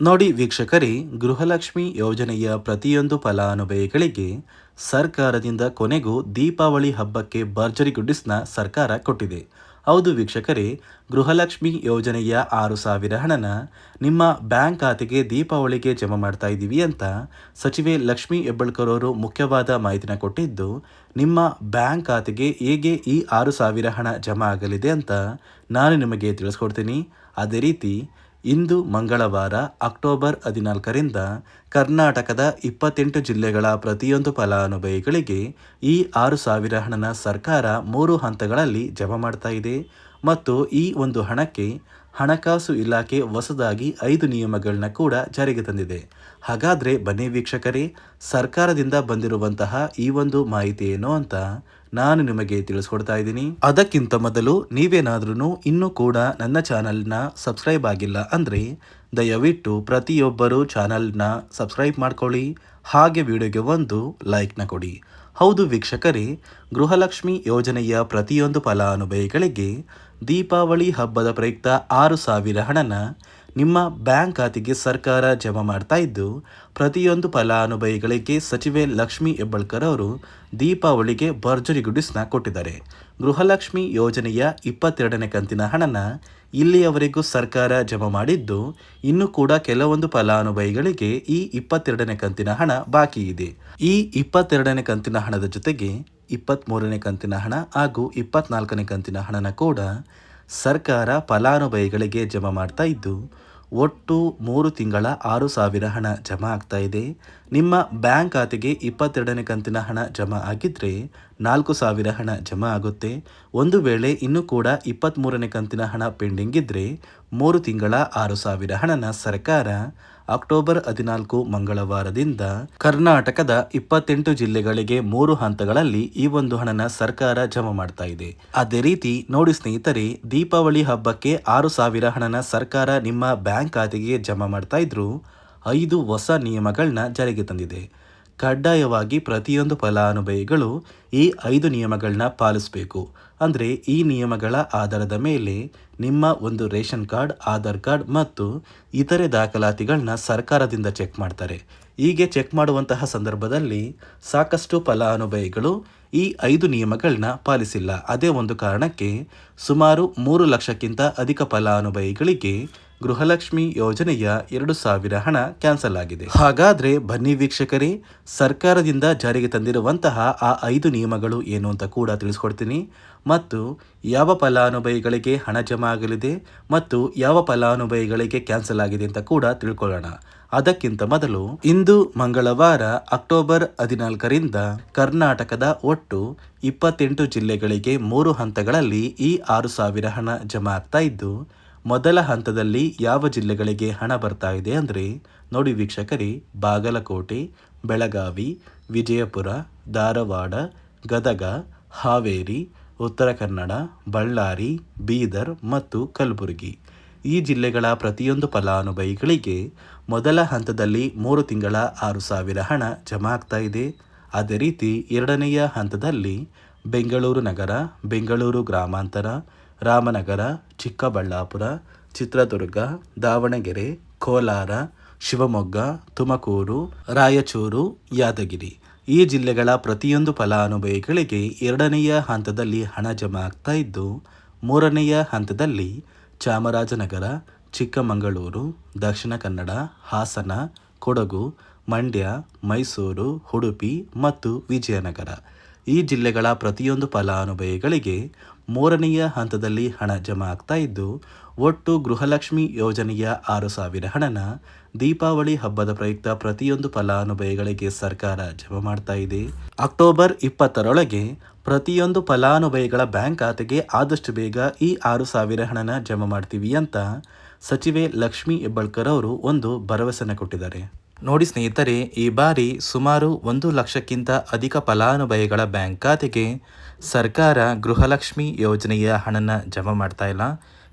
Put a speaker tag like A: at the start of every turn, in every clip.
A: ನೋಡಿ ವೀಕ್ಷಕರೇ, ಗೃಹಲಕ್ಷ್ಮಿ ಯೋಜನೆಯ ಪ್ರತಿಯೊಂದು ಫಲಾನುಭವಿಗಳಿಗೆ ಸರ್ಕಾರದಿಂದ ಕೊನೆಗೂ ದೀಪಾವಳಿ ಹಬ್ಬಕ್ಕೆ ಭರ್ಜರಿ ಗುಡ್ಡಿಸ್ನ ಸರ್ಕಾರ ಕೊಟ್ಟಿದೆ. ಹೌದು ವೀಕ್ಷಕರೇ, ಗೃಹಲಕ್ಷ್ಮಿ ಯೋಜನೆಯ ಆರು ಸಾವಿರ ಹಣನ ನಿಮ್ಮ ಬ್ಯಾಂಕ್ ಖಾತೆಗೆ ದೀಪಾವಳಿಗೆ ಜಮಾ ಮಾಡ್ತಾ ಇದ್ದೀವಿ ಅಂತ ಸಚಿವೆ ಲಕ್ಷ್ಮಿ ಹೆಬ್ಬಳ್ಕರ್ ಅವರು ಮುಖ್ಯವಾದ ಮಾಹಿತಿನ ಕೊಟ್ಟಿದ್ದು, ನಿಮ್ಮ ಬ್ಯಾಂಕ್ ಖಾತೆಗೆ ಹೇಗೆ ಈ ಆರು ಸಾವಿರ ಹಣ ಜಮಾ ಆಗಲಿದೆ ಅಂತ ನಾನು ನಿಮಗೆ ತಿಳಿಸ್ಕೊಡ್ತೀನಿ. ಅದೇ ರೀತಿ ಇಂದು ಮಂಗಳವಾರ, ಅಕ್ಟೋಬರ್ ಹದಿನಾಲ್ಕರಿಂದ ಕರ್ನಾಟಕದ ಇಪ್ಪತ್ತೆಂಟು ಜಿಲ್ಲೆಗಳ ಪ್ರತಿಯೊಂದು ಫಲಾನುಭವಿಗಳಿಗೆ ಈ ಆರು ಸಾವಿರ ಹಣನ ಸರ್ಕಾರ ಮೂರು ಹಂತಗಳಲ್ಲಿ ಜಮಾ ಮಾಡ್ತಾ ಇದೆ. ಮತ್ತು ಈ ಒಂದು ಹಣಕ್ಕೆ ಹಣಕಾಸು ಇಲಾಖೆ ಹೊಸದಾಗಿ ಐದು ನಿಯಮಗಳನ್ನ ಕೂಡ ಜಾರಿಗೆ ತಂದಿದೆ. ಹಾಗಾದರೆ ಬನ್ನಿ ವೀಕ್ಷಕರೇ, ಸರ್ಕಾರದಿಂದ ಬಂದಿರುವಂತಹ ಈ ಒಂದು ಮಾಹಿತಿ ಏನು ಅಂತ ನಾನು ನಿಮಗೆ ತಿಳಿಸ್ಕೊಡ್ತಾ ಇದ್ದೀನಿ. ಅದಕ್ಕಿಂತ ಮೊದಲು ನೀವೇನಾದ್ರೂ ಇನ್ನೂ ಕೂಡ ನನ್ನ ಚಾನಲ್ನ ಸಬ್ಸ್ಕ್ರೈಬ್ ಆಗಿಲ್ಲ ಅಂದರೆ ದಯವಿಟ್ಟು ಪ್ರತಿಯೊಬ್ಬರು ಚಾನಲ್ನ ಸಬ್ಸ್ಕ್ರೈಬ್ ಮಾಡ್ಕೊಳ್ಳಿ. ಹಾಗೆ ವಿಡಿಯೋಗೆ ಒಂದು ಲೈಕ್ನ ಕೊಡಿ. ಹೌದು ವೀಕ್ಷಕರೇ, ಗೃಹಲಕ್ಷ್ಮಿ ಯೋಜನೆಯ ಪ್ರತಿಯೊಂದು ಫಲಾನುಭವಿಗಳಿಗೆ ದೀಪಾವಳಿ ಹಬ್ಬದ ಪ್ರಯುಕ್ತ ಆರು ಸಾವಿರ ಹಣನ ನಿಮ್ಮ ಬ್ಯಾಂಕ್ ಖಾತೆಗೆ ಸರ್ಕಾರ ಜಮಾ ಮಾಡ್ತಾ ಇದ್ದು, ಪ್ರತಿಯೊಂದು ಫಲಾನುಭವಿಗಳಿಗೆ ಸಚಿವೆ ಲಕ್ಷ್ಮಿ ಹೆಬ್ಬಳ್ಕರ್ ಅವರು ದೀಪಾವಳಿಗೆ ಭರ್ಜರಿ ಗುಡಿಸ್ನ ಕೊಟ್ಟಿದ್ದಾರೆ. ಗೃಹಲಕ್ಷ್ಮಿ ಯೋಜನೆಯ ಇಪ್ಪತ್ತೆರಡನೇ ಕಂತಿನ ಹಣನ ಇಲ್ಲಿಯವರೆಗೂ ಸರ್ಕಾರ ಜಮಾ ಮಾಡಿದ್ದು, ಇನ್ನು ಕೂಡ ಕೆಲವೊಂದು ಫಲಾನುಭವಿಗಳಿಗೆ ಈ ಇಪ್ಪತ್ತೆರಡನೇ ಕಂತಿನ ಹಣ ಬಾಕಿ ಇದೆ. ಈ ಇಪ್ಪತ್ತೆರಡನೇ ಕಂತಿನ ಹಣದ ಜೊತೆಗೆ ಇಪ್ಪತ್ತ್ಮೂರನೇ ಕಂತಿನ ಹಣ ಹಾಗೂ ಇಪ್ಪತ್ನಾಲ್ಕನೇ ಕಂತಿನ ಹಣನ ಕೂಡ ಸರ್ಕಾರ ಫಲಾನುಭವಿಗಳಿಗೆ ಜಮಾ ಮಾಡ್ತಾ ಇದ್ದು ಒಟ್ಟು ಮೂರು ತಿಂಗಳ ಆರು ಸಾವಿರ ಹಣ ಜಮಾ ಆಗ್ತಾ ಇದೆ. ನಿಮ್ಮ ಬ್ಯಾಂಕ್ ಖಾತೆಗೆ ಇಪ್ಪತ್ತೆರಡನೇ ಕಂತಿನ ಹಣ ಜಮಾ ಆಗಿದ್ದರೆ ನಾಲ್ಕು ಸಾವಿರ ಹಣ ಜಮಾ ಆಗುತ್ತೆ. ಒಂದು ವೇಳೆ ಇನ್ನೂ ಕೂಡ ಇಪ್ಪತ್ತ್ಮೂರನೇ ಕಂತಿನ ಹಣ ಪೆಂಡಿಂಗ್ ಇದ್ದರೆ ಮೂರು ತಿಂಗಳ ಆರು ಸಾವಿರ ಹಣನ ಸರ್ಕಾರ ಅಕ್ಟೋಬರ್ ಹದಿನಾಲ್ಕು ಮಂಗಳವಾರದಿಂದ ಕರ್ನಾಟಕದ ಇಪ್ಪತ್ತೆಂಟು ಜಿಲ್ಲೆಗಳಿಗೆ ಮೂರು ಹಂತಗಳಲ್ಲಿ ಈ ಒಂದು ಹಣನ ಸರ್ಕಾರ ಜಮಾ ಮಾಡ್ತಾ ಇದೆ. ಅದೇ ರೀತಿ ನೋಡಿ ಸ್ನೇಹಿತರೆ, ದೀಪಾವಳಿ ಹಬ್ಬಕ್ಕೆ ಆರು ಸಾವಿರ ಹಣನ ಸರ್ಕಾರ ನಿಮ್ಮ ಬ್ಯಾಂಕ್ ಖಾತೆಗೆ ಜಮಾ ಮಾಡ್ತಾ ಇದ್ರು ಐದು ಹೊಸ ನಿಯಮಗಳನ್ನ ಜಾರಿಗೆ ತಂದಿದೆ. ಕಡ್ಡಾಯವಾಗಿ ಪ್ರತಿಯೊಂದು ಫಲಾನುಭವಿಗಳು ಈ ಐದು ನಿಯಮಗಳನ್ನ ಪಾಲಿಸಬೇಕು. ಅಂದರೆ ಈ ನಿಯಮಗಳ ಆಧಾರದ ಮೇಲೆ ನಿಮ್ಮ ಒಂದು ರೇಷನ್ ಕಾರ್ಡ್, ಆಧಾರ್ ಕಾರ್ಡ್ ಮತ್ತು ಇತರೆ ದಾಖಲಾತಿಗಳನ್ನ ಸರ್ಕಾರದಿಂದ ಚೆಕ್ ಮಾಡ್ತಾರೆ. ಹೀಗೆ ಚೆಕ್ ಮಾಡುವಂತಹ ಸಂದರ್ಭದಲ್ಲಿ ಸಾಕಷ್ಟು ಫಲಾನುಭವಿಗಳು ಈ ಐದು ನಿಯಮಗಳನ್ನ ಪಾಲಿಸಿಲ್ಲ. ಅದೇ ಒಂದು ಕಾರಣಕ್ಕೆ ಸುಮಾರು ಮೂರು ಲಕ್ಷಕ್ಕಿಂತ ಅಧಿಕ ಫಲಾನುಭವಿಗಳಿಗೆ ಗೃಹಲಕ್ಷ್ಮಿ ಯೋಜನೆಯ ಎರಡು ಸಾವಿರ ಹಣ ಕ್ಯಾನ್ಸಲ್ ಆಗಿದೆ. ಹಾಗಾದ್ರೆ ಬನ್ನಿ ವೀಕ್ಷಕರೇ, ಸರ್ಕಾರದಿಂದ ಜಾರಿಗೆ ತಂದಿರುವಂತಹ ಆ ಐದು ನಿಯಮಗಳು ಏನು ಅಂತ ಕೂಡ ತಿಳಿಸ್ಕೊಡ್ತೀನಿ. ಮತ್ತು ಯಾವ ಫಲಾನುಭವಿಗಳಿಗೆ ಹಣ ಜಮಾ ಆಗಲಿದೆ ಮತ್ತು ಯಾವ ಫಲಾನುಭವಿಗಳಿಗೆ ಕ್ಯಾನ್ಸಲ್ ಆಗಿದೆ ಅಂತ ಕೂಡ ತಿಳ್ಕೊಳ್ಳೋಣ. ಅದಕ್ಕಿಂತ ಮೊದಲು ಇಂದು ಮಂಗಳವಾರ ಅಕ್ಟೋಬರ್ ಹದಿನಾಲ್ಕರಿಂದ ಕರ್ನಾಟಕದ ಒಟ್ಟು ಇಪ್ಪತ್ತೆಂಟು ಜಿಲ್ಲೆಗಳಿಗೆ ಮೂರು ಹಂತಗಳಲ್ಲಿ ಈ ಆರು ಸಾವಿರ ಹಣ ಜಮಾ ಆಗ್ತಾ ಇದ್ದು, ಮೊದಲ ಹಂತದಲ್ಲಿ ಯಾವ ಜಿಲ್ಲೆಗಳಿಗೆ ಹಣ ಬರ್ತಾ ಇದೆ ಅಂದರೆ ನೋಡಿ ವೀಕ್ಷಕರಿ, ಬಾಗಲಕೋಟೆ, ಬೆಳಗಾವಿ, ವಿಜಯಪುರ, ಧಾರವಾಡ ಗದಗ, ಹಾವೇರಿ, ಉತ್ತರ ಕನ್ನಡ, ಬಳ್ಳಾರಿ, ಬೀದರ್ ಮತ್ತು ಕಲಬುರಗಿ. ಈ ಜಿಲ್ಲೆಗಳ ಪ್ರತಿಯೊಂದು ಫಲಾನುಭವಿಗಳಿಗೆ ಮೊದಲ ಹಂತದಲ್ಲಿ ಮೂರು ತಿಂಗಳ ಆರು ಸಾವಿರ ಹಣ ಜಮಾ ಆಗ್ತಾ ಇದೆ. ಅದೇ ರೀತಿ ಎರಡನೆಯ ಹಂತದಲ್ಲಿ ಬೆಂಗಳೂರು ನಗರ, ಬೆಂಗಳೂರು ಗ್ರಾಮಾಂತರ, ರಾಮನಗರ, ಚಿಕ್ಕಬಳ್ಳಾಪುರ, ಚಿತ್ರದುರ್ಗ, ದಾವಣಗೆರೆ, ಕೋಲಾರ, ಶಿವಮೊಗ್ಗ, ತುಮಕೂರು, ರಾಯಚೂರು, ಯಾದಗಿರಿ. ಈ ಜಿಲ್ಲೆಗಳ ಪ್ರತಿಯೊಂದು ಫಲಾನುಭವಿಗಳಿಗೆ ಎರಡನೆಯ ಹಂತದಲ್ಲಿ ಹಣ ಜಮಾ ಆಗ್ತಾ ಇದ್ದು, ಮೂರನೆಯ ಹಂತದಲ್ಲಿ ಚಾಮರಾಜನಗರ, ಚಿಕ್ಕಮಗಳೂರು, ದಕ್ಷಿಣ ಕನ್ನಡ, ಹಾಸನ, ಕೊಡಗು, ಮಂಡ್ಯ, ಮೈಸೂರು, ಉಡುಪಿ ಮತ್ತು ವಿಜಯನಗರ. ಈ ಜಿಲ್ಲೆಗಳ ಪ್ರತಿಯೊಂದು ಫಲಾನುಭವಿಗಳಿಗೆ ಮೂರನೆಯ ಹಂತದಲ್ಲಿ ಹಣ ಜಮಾ ಆಗ್ತಾ ಇದ್ದು ಒಟ್ಟು ಗೃಹಲಕ್ಷ್ಮಿ ಯೋಜನೆಯ ಆರು ಸಾವಿರ ಹಣನ ದೀಪಾವಳಿ ಹಬ್ಬದ ಪ್ರಯುಕ್ತ ಪ್ರತಿಯೊಂದು ಫಲಾನುಭವಿಗಳಿಗೆ ಸರ್ಕಾರ ಜಮಾ ಮಾಡ್ತಾ ಇದೆ. ಅಕ್ಟೋಬರ್ ಇಪ್ಪತ್ತರೊಳಗೆ ಪ್ರತಿಯೊಂದು ಫಲಾನುಭವಿಗಳ ಬ್ಯಾಂಕ್ ಖಾತೆಗೆ ಆದಷ್ಟು ಬೇಗ ಈ ಆರು ಸಾವಿರ ಹಣನ ಜಮಾ ಮಾಡ್ತೀವಿ ಅಂತ ಸಚಿವೆ ಲಕ್ಷ್ಮಿ ಹೆಬ್ಬಾಳ್ಕರ್ ಅವರು ಒಂದು ಭರವಸೆನ ಕೊಟ್ಟಿದ್ದಾರೆ. ನೋಡಿ ಸ್ನೇಹಿತರೆ, ಈ ಬಾರಿ ಸುಮಾರು ಒಂದು ಲಕ್ಷಕ್ಕಿಂತ ಅಧಿಕ ಫಲಾನುಭವಿಗಳ ಬ್ಯಾಂಕ್ ಖಾತೆಗೆ ಸರ್ಕಾರ ಗೃಹಲಕ್ಷ್ಮಿ ಯೋಜನೆಯ ಹಣನ ಜಮಾ ಮಾಡ್ತಾ ಇಲ್ಲ.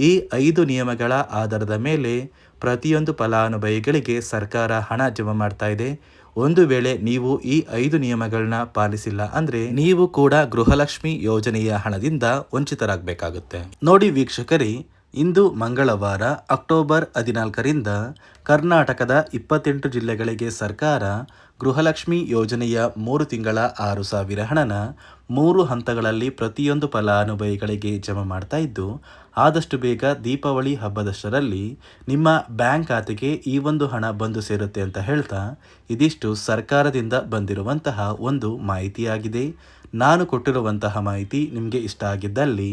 A: ಈ ಐದು ನಿಯಮಗಳ ಆಧಾರದ ಮೇಲೆ ಪ್ರತಿಯೊಂದು ಫಲಾನುಭವಿಗಳಿಗೆ ಸರ್ಕಾರ ಹಣ ಜಮಾ ಮಾಡ್ತಾ ಇದೆ. ಒಂದು ವೇಳೆ ನೀವು ಈ ಐದು ನಿಯಮಗಳನ್ನ ಪಾಲಿಸಿಲ್ಲ ಅಂದ್ರೆ ನೀವು ಕೂಡ ಗೃಹಲಕ್ಷ್ಮಿ ಯೋಜನೆಯ ಹಣದಿಂದ ವಂಚಿತರಾಗಬೇಕಾಗುತ್ತೆ. ನೋಡಿ ವೀಕ್ಷಕರೇ ಇಂದು ಮಂಗಳವಾರ, ಅಕ್ಟೋಬರ್ ಹದಿನಾಲ್ಕರಿಂದ ಕರ್ನಾಟಕದ ಇಪ್ಪತ್ತೆಂಟು ಜಿಲ್ಲೆಗಳಿಗೆ ಸರ್ಕಾರ ಗೃಹಲಕ್ಷ್ಮಿ ಯೋಜನೆಯ ಮೂರು ತಿಂಗಳ ಆರು ಸಾವಿರ ಹಣನ ಮೂರು ಹಂತಗಳಲ್ಲಿ ಪ್ರತಿಯೊಂದು ಫಲಾನುಭವಿಗಳಿಗೆ ಜಮಾ ಮಾಡ್ತಾ ಇದ್ದು, ಆದಷ್ಟು ಬೇಗ ದೀಪಾವಳಿ ಹಬ್ಬದಷ್ಟರಲ್ಲಿ ನಿಮ್ಮ ಬ್ಯಾಂಕ್ ಖಾತೆಗೆ ಈ ಒಂದು ಹಣ ಬಂದು ಸೇರುತ್ತೆ ಅಂತ ಹೇಳ್ತಾ ಇದಿಷ್ಟು ಸರ್ಕಾರದಿಂದ ಬಂದಿರುವಂತಹ ಒಂದು ಮಾಹಿತಿಯಾಗಿದೆ. ನಾನು ಕೊಟ್ಟಿರುವಂತಹ ಮಾಹಿತಿ ನಿಮಗೆ ಇಷ್ಟ ಆಗಿದ್ದಲ್ಲಿ